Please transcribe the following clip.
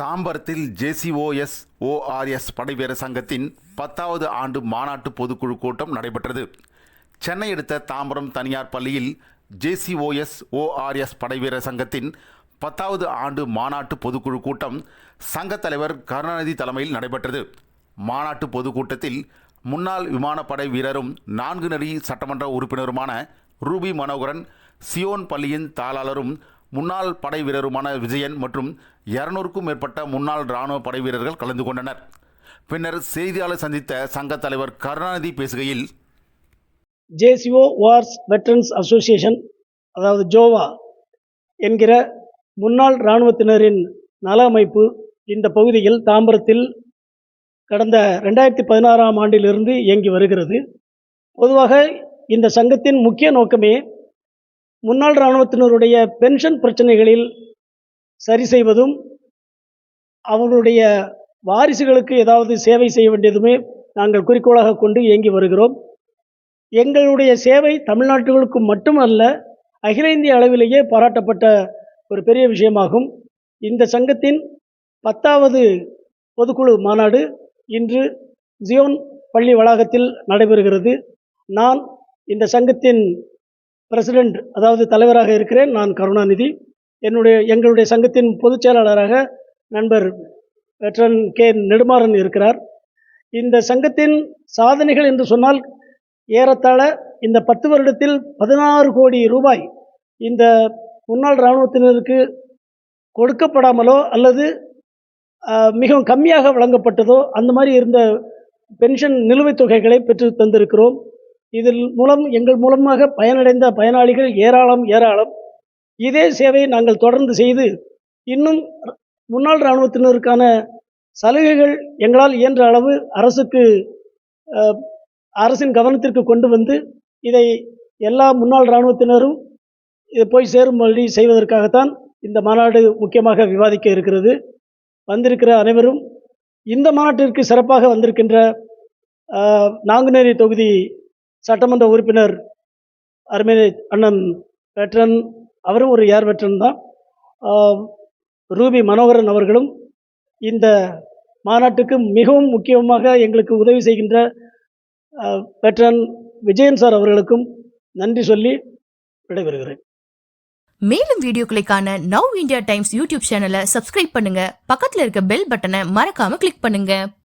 தாம்பரத்தில் ஜேசிஓஎஸ் ஓஆர்எஸ் படைவீரர் சங்கத்தின் பத்தாவது ஆண்டு மாநாட்டு பொதுக்குழு கூட்டம் நடைபெற்றது. சென்னை அடுத்த தாம்பரம் தனியார் பள்ளியில் ஜேசிஓஎஸ் ஓஆர்எஸ் படைவீரர் சங்கத்தின் பத்தாவது ஆண்டு மாநாட்டு பொதுக்குழு கூட்டம் சங்கத் தலைவர் கருணாநிதி தலைமையில் நடைபெற்றது. மாநாட்டு பொதுக்கூட்டத்தில் முன்னாள் விமானப்படை வீரரும் நான்கு நெறி சட்டமன்ற உறுப்பினருமான ரூபி மனோகரன் சியோன் பள்ளியின் தாளாளரும் முன்னாள் படை வீரருமான விஜயன் மற்றும் இருநூறுக்கும் மேற்பட்ட முன்னாள் இராணுவ படை வீரர்கள் கலந்து கொண்டனர். பின்னர் செய்தியாளர் சந்தித்த சங்க தலைவர் கருணாநிதி பேசுகையில் ஜேசிஓ வார்ஸ் வெட்டரன்ஸ் அசோசியேஷன் அதாவது ஜோவா என்கிற முன்னாள் இராணுவத்தினரின் நல அமைப்பு இந்த பகுதியில் தாம்பரத்தில் கடந்த ரெண்டாயிரத்தி பதினாறாம் ஆண்டிலிருந்து இயங்கி வருகிறது. பொதுவாக இந்த சங்கத்தின் முக்கிய நோக்கமே முன்னாள் இராணுவத்தினருடைய பென்ஷன் பிரச்சனைகளில் சரி செய்வதும் அவர்களுடைய வாரிசுகளுக்கு ஏதாவது சேவை செய்ய வேண்டியதுமே நாங்கள் குறிக்கோளாக கொண்டு இயங்கி வருகிறோம். எங்களுடைய சேவை தமிழ்நாட்டுகளுக்கு மட்டுமல்ல அகில இந்திய அளவிலேயே பாராட்டப்பட்ட ஒரு பெரிய விஷயமாகும். இந்த சங்கத்தின் பத்தாவது பொதுக்குழு மாநாடு இன்று ஜியோன் பள்ளி வளாகத்தில் நடைபெறுகிறது. நான் இந்த சங்கத்தின் பிரசிடெண்ட் அதாவது தலைவராக இருக்கிறேன் நான் கருணாநிதி. என்னுடைய எங்களுடைய சங்கத்தின் பொதுச் செயலாளராக நண்பர் வெட்ரன் கே. நெடுமாறன் இருக்கிறார். இந்த சங்கத்தின் சாதனைகள் என்று சொன்னால் ஏறத்தாழ இந்த பத்து வருடத்தில் பதினாறு கோடி ரூபாய் இந்த முன்னாள் இராணுவத்தினருக்கு கொடுக்கப்படாமலோ அல்லது மிகவும் கம்மியாக வழங்கப்பட்டதோ அந்த மாதிரி இருந்த பென்ஷன் நிலுவைத் தொகைகளை பெற்று தந்திருக்கிறோம். இதில் மூலம் எங்கள் மூலமாக பயனடைந்த பயனாளிகள் ஏராளம் ஏராளம். இதே சேவையை நாங்கள் தொடர்ந்து செய்து இன்னும் முன்னாள் இராணுவத்தினருக்கான சலுகைகள் எங்களால் இயன்ற அளவு அரசுக்கு அரசின் கவனத்திற்கு கொண்டு வந்து இதை எல்லா முன்னாள் இராணுவத்தினரும் இது போய் சேரும்படி செய்வதற்காகத்தான் இந்த மாநாடு முக்கியமாக விவாதிக்க இருக்கிறது. வந்திருக்கிற அனைவரும் இந்த மாநாட்டிற்கு சிறப்பாக வந்திருக்கின்ற நாங்குநேரி தொகுதி சட்டமன்ற உறுப்பினர் அருமை அண்ணன் வெட்ரன் அவரும் ஒரு ஏர் வெட்ரன் தான். ரூபி மனோகரன் அவர்களும் இந்த மாநாட்டுக்கு மிகவும் முக்கியமாக எங்களுக்கு உதவி செய்கின்ற ஆஹ், வெட்ரன் விஜயன் சார் அவர்களுக்கும் நன்றி சொல்லி விடைபெறுகிறேன். மேலும் வீடியோக்களை காண நவ் இந்தியா டைம்ஸ் யூடியூப் சேனலை சப்ஸ்கிரைப் பண்ணுங்க. பக்கத்தில் இருக்க பெல் பட்டனை மறக்காம கிளிக் பண்ணுங்க.